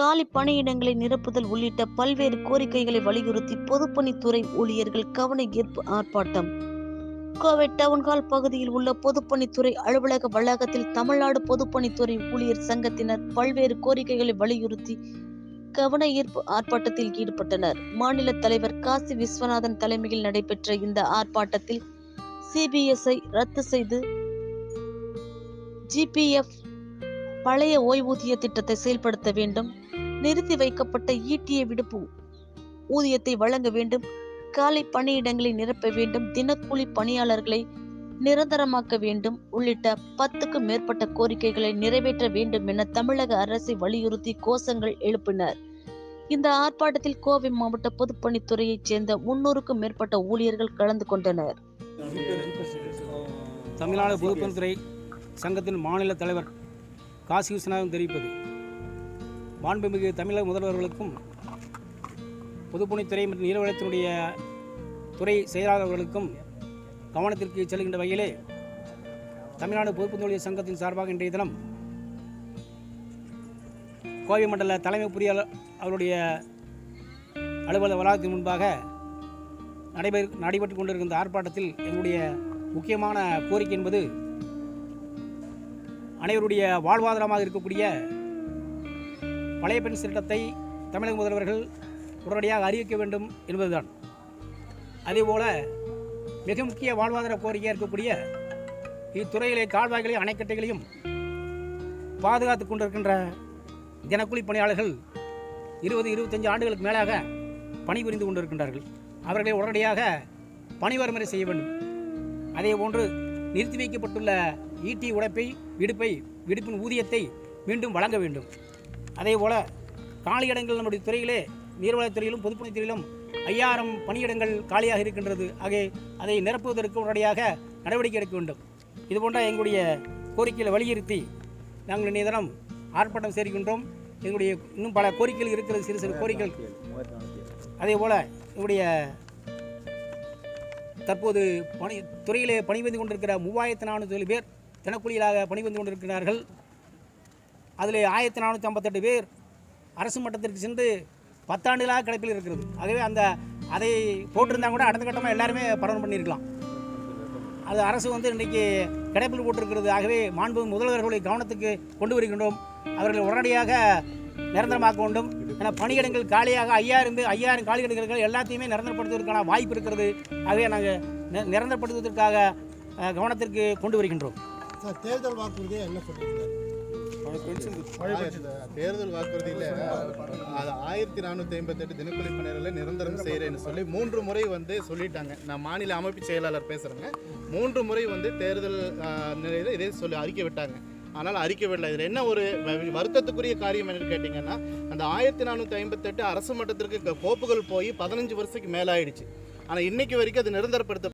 காலி பணியிடங்களை நிரப்புதல் உள்ளிட்ட பல்வேறு கோரிக்கைகளை வலியுறுத்தி பொதுப்பணித்துறை ஊழியர்கள் கவன ஈர்ப்பு ஆர்ப்பாட்டம். கோவை டவுன்ஹால் பகுதியில் உள்ள பொதுப்பணித்துறை அலுவலக வளாகத்தில் தமிழ்நாடு பொதுப்பணித்துறை ஊழியர் சங்கத்தினர் பல்வேறு கோரிக்கைகளை வலியுறுத்தி கவன ஈர்ப்பு ஆர்ப்பாட்டத்தில் ஈடுபட்டனர். மாநில தலைவர் காசி விஸ்வநாதன் தலைமையில் நடைபெற்ற இந்த ஆர்ப்பாட்டத்தில் சிபிஎஸ்ஐ ரத்து செய்து ஜிபிஎஃப் பழைய ஓய்வூதிய திட்டத்தை செயல்படுத்த வேண்டும். நிறுத்தி வைக்கப்பட்ட ஈட்டிய விடுப்பு ஊதியத்தை வழங்க வேண்டும். காலை பணியிடங்களை நிரப்ப வேண்டும். தினக்கூலி பணியாளர்களை நிரந்தரமாக்க வேண்டும். உள்ளிட்ட பத்துக்கும் மேற்பட்ட கோரிக்கைகளை நிறைவேற்ற வேண்டும் என தமிழக அரசை வலியுறுத்தி கோஷங்கள் எழுப்பினர். இந்த ஆர்ப்பாட்டத்தில் கோவை மாவட்ட பொதுப்பணித்துறையைச் சேர்ந்த முன்னூறுக்கும் மேற்பட்ட ஊழியர்கள் கலந்து கொண்டனர். தமிழ்நாடு பொதுப்பணித்துறை சங்கத்தின் மாநில தலைவர் காசி விஸ்வநாதன் தெரிவிப்பது. மாண்புமிகு தமிழக முதல்வர்களுக்கும் பொதுப்பணித்துறை மற்றும் நீர்வளத்தினுடைய துறை செயலாளர்களுக்கும் கவனத்திற்கு செல்கின்ற வகையிலே தமிழ்நாடு பொதுப்பணித்துறை சங்கத்தின் சார்பாக இன்றைய தினம் கோவை மண்டல தலைமை பொறியாளர் அவருடைய அலுவலக வளாகத்தின் முன்பாக நடைபெற நடைபெற்று கொண்டிருக்கின்ற ஆர்ப்பாட்டத்தில் எங்களுடைய முக்கியமான கோரிக்கை என்பது அனைவருடைய வாழ்வாதாரமாக இருக்கக்கூடிய பழைய பென்ஷன் திட்டத்தை தமிழக முதல்வர்கள் உடனடியாக அறிவிக்க வேண்டும் என்பதுதான். அதேபோல மிக முக்கிய வாழ்வாதார கோரிக்கையாக இருக்கக்கூடிய இத்துறையிலே கால்வாய்களையும் அணைக்கட்டைகளையும் பாதுகாத்து கொண்டிருக்கின்ற தினக்கூலி பணியாளர்கள் இருபது இருபத்தஞ்சு ஆண்டுகளுக்கு மேலாக பணிபுரிந்து கொண்டிருக்கின்றார்கள். அவர்களை உடனடியாக பணி வரைமுறை செய்ய வேண்டும். அதே போன்று நிறுத்தி வைக்கப்பட்டுள்ள ஈட்டி உடைப்பை விடுப்பை விடுப்பின் ஊதியத்தை மீண்டும் வழங்க வேண்டும். அதே போல் காலியிடங்கள் நம்முடைய துறையிலே நீர்வளத்துறையிலும் பொதுப்பணித்துறையிலும் ஐயாயிரம் பணியிடங்கள் காலியாக இருக்கின்றது. ஆகவே அதை நிரப்புவதற்கு உடனடியாக நடவடிக்கை எடுக்க வேண்டும். இதுபோன்ற எங்களுடைய கோரிக்கையில் வலியுறுத்தி நாங்கள் இன்றைய தினம் ஆர்ப்பாட்டம் சேர்க்கின்றோம். எங்களுடைய இன்னும் பல கோரிக்கைகள் இருக்கிறது சிறு சிறு கோரிக்கைகள். அதே போல் எங்களுடைய தற்போது பணி துறையிலே பணிபுரிந்து கொண்டிருக்கிற மூவாயிரத்து நானூற்றி பேர் தினக்கூலிகளாக பணிபுரிந்து கொண்டிருக்கிறார்கள். அதில் ஆயிரத்தி நானூற்றி ஐம்பத்தெட்டு பேர் அரசு மட்டத்திற்கு சென்று பத்தாண்டுகளாக கிடைப்பில் இருக்கிறது. ஆகவே அந்த அதை போட்டிருந்தால் கூட அடுத்த கட்டமாக எல்லாருமே பலன் பண்ணியிருக்கலாம் அது அரசு வந்து இன்றைக்கி கிடைப்பில் போட்டிருக்கிறது. ஆகவே மாண்பு முதல்வர்களுடைய கவனத்துக்கு கொண்டு வருகின்றோம். அவர்களை உடனடியாக நிரந்தரமாக்க வேண்டும். ஏன்னா பணியிடங்கள் காலியாக ஐயாயிரம் பேர் ஐயாயிரம் காலியிடங்கள் எல்லாத்தையுமே நிரந்தரப்படுத்துவதற்கான வாய்ப்பு இருக்கிறது. ஆகவே நாங்கள் நிரந்தரப்படுத்துவதற்காக கவனத்திற்கு கொண்டு வருகின்றோம். சார் தேர்தல் வாக்குறுதியை என்ன சொல்லுங்கள் தேர்தல் வாக்குறுதியில் அது ஆயிரத்தி நானூற்றி ஐம்பத்தெட்டு தினக்கூலி பணியாளர்களை நிரந்தரம் செய்கிறேன்னு சொல்லி மூன்று முறை வந்து சொல்லிட்டாங்க. நான் மாநில அமைப்பு செயலாளர் பேசுகிறேங்க மூன்று முறை வந்து தேர்தல் நிலையில் நிலையில இதே சொல்லி அறிக்கை விட்டாங்க. ஆனால் அறிக்கை விடல. இதில் என்ன ஒரு வருத்தத்துக்குரிய காரியம் என்னன்னு கேட்டிங்கன்னா அந்த ஆயிரத்தி நானூற்றி ஐம்பத்தெட்டு அரசு மட்டத்திற்கு கோப்புகள் போய் பதினஞ்சு வருஷத்துக்கு மேலாயிடுச்சு. ஆனால் இன்னைக்கு வரைக்கும் அது நிரந்தரப்படுத்த